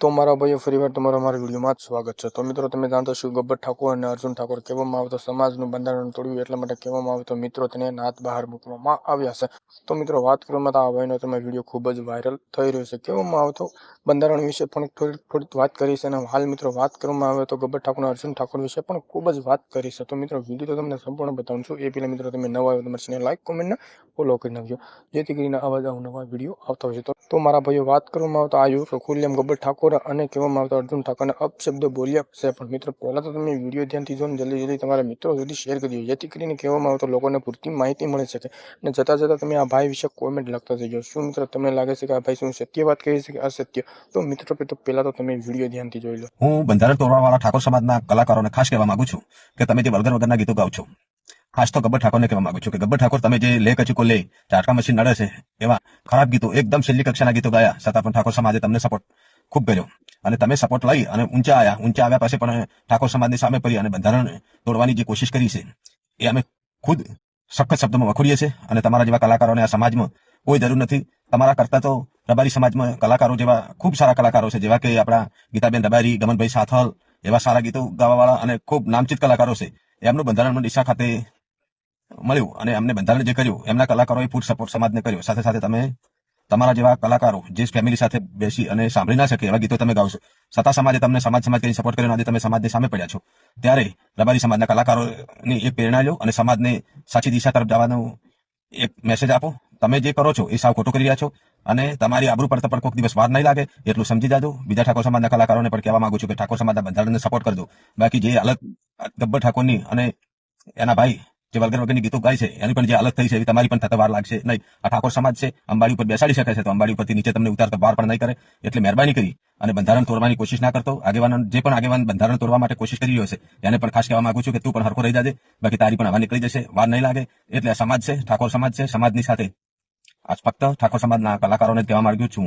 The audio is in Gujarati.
તો મારા ભાઈઓ ફરીવાર તમારા અમારા વિડીયોમાં જ સ્વાગત છે. તો મિત્રો, તમે જાણતો છો ગબ્બર ઠાકોર અને અર્જુન ઠાકોર કહેવામાં આવતો સમાજનું બંધારણ તોડ્યું એટલા માટે કહેવામાં આવતો મિત્રો તેને નાત બહાર મૂકવામાં આવ્યા છે. તો મિત્રો, વાત કરવામાં તો આ ભાઈનો તમે વીડિયો ખૂબ જ વાયરલ થઈ રહ્યો છે. કહેવામાં આવતો બંધારણ વિશે પણ થોડી થોડીક વાત કરી છે અને હાલ મિત્રો, વાત કરવામાં આવે તો ગબ્બર ઠાકોર અર્જુન ઠાકોર વિશે પણ ખૂબ જ વાત કરી તો મિત્રો વીડિયો તો તમને સંપૂર્ણ બતાવું છું. એ પહેલાં મિત્રો, તમે નવા આવ્યો તમારે ચેનલ લાઈક કોમેન્ટ ફોલો કરી નાખજો. જેથી કરીને આવા જ નવા વીડિયો આવતા હોય છે. તો તો મારા ભાઈઓ, વાત કરવામાં આવતો આ યુ ખુલ્લેમ ગબ્બર ઠાકોર અને કહેવામાં આવતો અર્જુન ઠાકોરને અપશબ્દો બોલ્યા છે પણ મિત્રો, પહેલાં તો તમે વીડિયો ધ્યાનથી જો જલ્દી જલ્દી તમારા મિત્રો સુધી શેર કરી દો જેથી કરીને કહેવામાં આવતો લોકોને પૂરતી માહિતી મળી શકે અને જતાં જતાં તમે આ ભાઈ વિશે કોમેન્ટ લખતા જજો. શું મિત્રો તમને લાગે છે કે આ ભાઈ શું સત્ય વાત કહી છે કે અસત્ય? તો મિત્રો, તો પહેલાં તો તમે વીડિયો ધ્યાનથી જોઈ લો. હું બંધારણ તોડવાવાળા ઠાકોર સમાજના કલાકારોને ખાસ કહેવા માંગુ છું કે તમે જે વગર વગરના ગીતો ગાઓ છો, ખાસ તો ગબ્બર ઠાકોરને કહેવા માંગુ છું કે ગબ્બર ઠાકોર તમે જે લે કચુકો લે, ઝાટકા મશીન નડે છે એવા ખરાબ ગીતો એકદમ છેલ્લી કક્ષાના ગીતો ગાયા, છતાં પણ ઠાકોર સમાજે તમને સપોર્ટ ખૂબ કર્યો અને તમે સપોર્ટ લઈ અને ઊંચા આવ્યા ઊંચા આવ્યા પાસે પણ ઠાકોર સમાજની સામે પડી અને બંધારણ તોડવાની જે કોશિશ કરી છે, એ અમે ખુદ સખત શબ્દોમાં વખોડીએ છીએ અને તમારા જેવા કલાકારોને આ સમાજમાં કોઈ જરૂર નથી. તમારા કરતા તો રબારી સમાજમાં કલાકારો જેવા, ખૂબ સારા કલાકારો છે, જેવા કે આપણા ગીતાબેન રબારી, ગમનભાઈ સાથલ, એવા સારા ગીતો ગાવાવાળા અને ખૂબ નામચીત કલાકારો છે. એમનું બંધારણ ડીસા ખાતે મળ્યું અને એમને બંધારણ જે કર્યું, એમના કલાકારોએ ફૂડ સપોર્ટ સમાજને કર્યો. સાથે સાથે તમે તમારા જેવા કલાકારો, જે ફેમિલી સાથે બેસી અને સાંભળી ના શકે એવા ગીતો તમે ગાવશો. સત્તા સમાજે તમને સમાજ સમાજ કરીને સપોર્ટ કર્યો તમે સમાજની સામે પડ્યા છો. ત્યારે રબારી સમાજના કલાકારોની એક પ્રેરણા લો અને સમાજને સાચી દિશા તરફ જવાનો એક મેસેજ આપો. તમે જે કરો છો એ સાવ ખોટું કરી રહ્યા છો અને તમારી આબરૂ પડતા પણ કોઈક દિવસ વાર નહીં લાગે એટલું સમજી જાજો. બીજા ઠાકોર સમાજના કલાકારોને પણ કહેવા માંગુ છું કે ઠાકોર સમાજના બંધારણને સપોર્ટ કરજો. બાકી જે અલગ ગબ્બર ઠાકોરની અને એના ભાઈ જે વલગર વગરની ગીતો ગાય છે, એની પણ જે અલગ થઈ છે, એવી તમારી પણ થતા વાર લાગશે નહીં. આ ઠાકોર સમાજ છે, અંબાડી ઉપર બેસાડી શકે છે, તો અંબાડી ઉપરથી નીચે તમને ઉતારતા વાર પણ નહીં કરે, એટલે મહેરબાની કરી અને બંધારણ તોડવાની કોશિશ ના કરતો. આગેવાન, જે પણ આગેવાન બંધારણ તોડવા માટે કોશિશ કરી રહ્યો છે, એને પણ ખાસ કહેવા માંગુ છું કે તું પણ હરખો રહી જાજે, બાકી તારી પણ હવા નીકળી જશે, વાર નહીં લાગે. એટલે સમાજ છે, ઠાકોર સમાજ છે, સમાજની સાથે આ ફક્ત ઠાકોર સમાજના કલાકારોને કહેવા માંગુ છું.